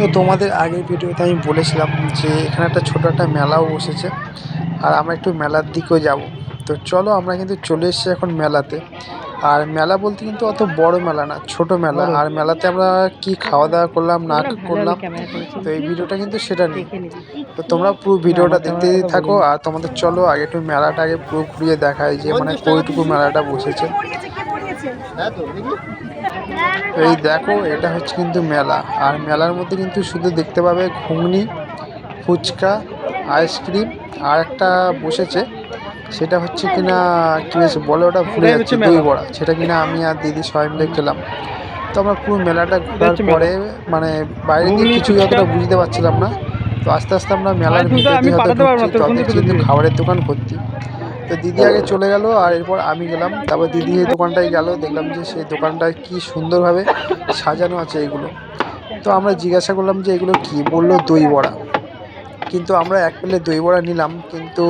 তো তোমাদের আগের ভিডিওতে আমি বলেছিলাম যে এখানে একটা ছোটো একটা মেলাও বসেছে। আর আমরা একটু মেলার দিকেও যাব। তো চলো আমরা কিন্তু চলে এসেছি এখন মেলাতে। আর মেলা বলতে কিন্তু অত বড় মেলা না ছোট মেলা। আর মেলাতে আমরা কি খাওয়া দাওয়া করলাম না করলাম তো এই ভিডিওটা কিন্তু সেটা নেই। তো তোমরা পুরো ভিডিওটা দেখতে থাকো আর তোমাদের চলো আগে একটু মেলাটা আগে পুরো ঘুরিয়ে দেখায় যে মানে কইটুকু মেলাটা বসেছে। এই দেখো এটা হচ্ছে কিন্তু মেলা। আর মেলার মধ্যে কিন্তু শুধু দেখতে পাবে ঘুগনি ফুচকা আইসক্রিম আর একটা বসেছে সেটা হচ্ছে কিনা কি বেশ বলে ওটা ভুলে যাচ্ছে দই বড়া সেটা কিনা আমি আর দিদি সবাই মিলে খেলাম। তো আমরা পুরো মেলাটা ঘোরার পরে মানে বাইরে দিয়ে কিছুই অতটা বুঝতে পারছিলাম না। তো আস্তে আস্তে আমরা মেলার ভিতর দিয়ে হয়তো ঢুকছি তো কিন্তু খাবারের দোকান ভর্তি তো দিদি আগে চলে গেল, আর এরপর আমি গেলাম। তারপর দিদি এই দোকানটায় গেল, দেখলাম যে সেই দোকানটায় কি সুন্দরভাবে সাজানো আছে এগুলো। তো আমরা জিজ্ঞাসা করলাম যে এগুলো কি? বলল দই বড়া। কিন্তু আমরা এক প্লেট দই বড়া নিলাম, কিন্তু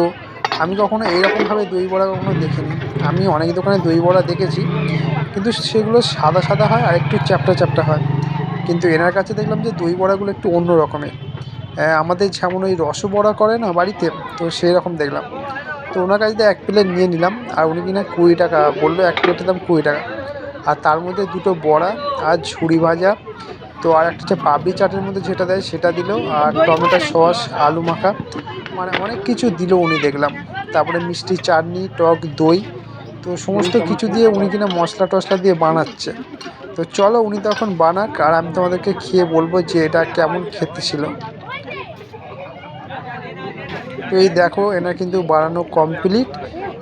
আমি কখনো এইরকমভাবে দই বড়া কখনো দেখিনি। আমি অনেক দোকানে দই বড়া দেখেছি, কিন্তু সেগুলো সাদা সাদা হয় আর একটু চ্যাপটা চ্যাপটা হয়। কিন্তু এনার কাছে দেখলাম যে দই বড়াগুলো একটু অন্য রকমের। আমাদের যেমন ওই রস বড়া করে না বাড়িতে, তো সেই রকম দেখলাম। তো ওনার কাছে এক প্লেট নিয়ে নিলাম, আর উনি কিনা কুড়ি টাকা, বলল এক প্লেটের দাম কুড়ি টাকা। আর তার মধ্যে দুটো বড়া, আর ঝুড়ি ভাজা, তো আর একটা হচ্ছে পাবলি চাটের মধ্যে যেটা দেয় সেটা দিল, আর টমেটো সস, আলু মাখা মানে অনেক কিছু দিল উনি দেখলাম। তারপরে মিষ্টি চাটনি, টক দই, তো সমস্ত কিছু দিয়ে উনি কিনা মশলা টশলা দিয়ে বানাচ্ছে। তো চলো উনি তখন বানাক, আর আমি তোমাদেরকে খেয়ে বলব যে এটা কেমন খেতে ছিল। এই দেখো এনার কিন্তু বানানো কমপ্লিট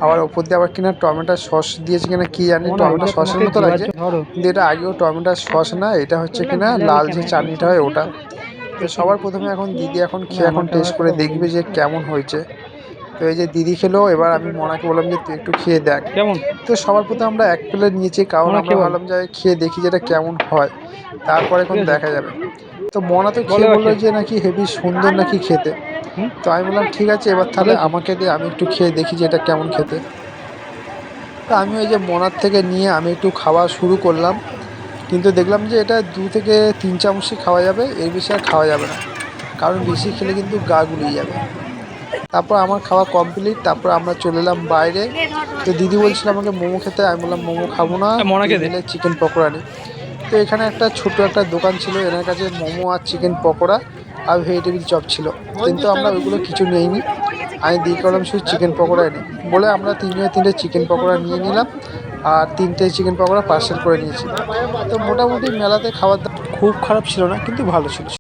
আবার ওপর দিয়ে আবার কিনা টমেটো সস দিয়েছে কিনা কি জানি টমেটো সসের মতো লাগছে। কিন্তু এটা আগেও টমেটো সস না এটা হচ্ছে কিনা লাল যে চাটনিটা হয় ওটা। তো সবার প্রথমে এখন দিদি এখন খেয়ে এখন টেস্ট করে দেখবে যে কেমন হয়েছে। তো এই যে দিদি খেলো এবার আমি মনাকে বললাম যে তুই একটু খেয়ে দেখ। কেমন? তো সবার প্রথমে আমরা এক প্লেট নিয়েছি কারণ আমরা। ভাবলাম যে খেয়ে দেখি যেটা কেমন হয়। তারপরে এখন দেখা যাবে। তো মনা তো খেয়ে বলল যে নাকি হেভি সুন্দর নাকি খেতে? তো আমি বললাম ঠিক আছে এবার তাহলে আমাকে দিয়ে আমি একটু খেয়ে দেখি যে এটা কেমন খেতে। তো আমি ওই যে মনার থেকে নিয়ে আমি একটু খাওয়া শুরু করলাম। কিন্তু দেখলাম যে এটা দু থেকে তিন চামচই খাওয়া যাবে এর বেশি আর খাওয়া যাবে না। কারণ বেশি খেলে কিন্তু গা গুলিয়ে যাবে। তারপর আমার খাওয়া কমপ্লিট তারপর আমরা চলে এলাম বাইরে। তো দিদি বলছিল আমাকে মোমো খেতে আমি বললাম মোমো খাব না। চিকেন পকোড়া নিই তো এখানে একটা ছোট একটা দোকান ছিল, এনার কাছে মোমো আর চিকেন পকোড়া আর ভেজিটেবিল চপ ছিল। কিন্তু আমরা ওইগুলো কিছু নেইনি। আমি দিয়ে করলাম শুধু চিকেন পকোড়া এনে। বলে আমরা তিনজনে তিনটে চিকেন পকোড়া নিয়ে নিলাম আর তিনটে চিকেন পকোড়া পার্সেল করে নিয়েছি। তো মোটামুটি মেলাতে দাবার খুব খারাপ ছিল না, কিন্তু ভালো ছিল।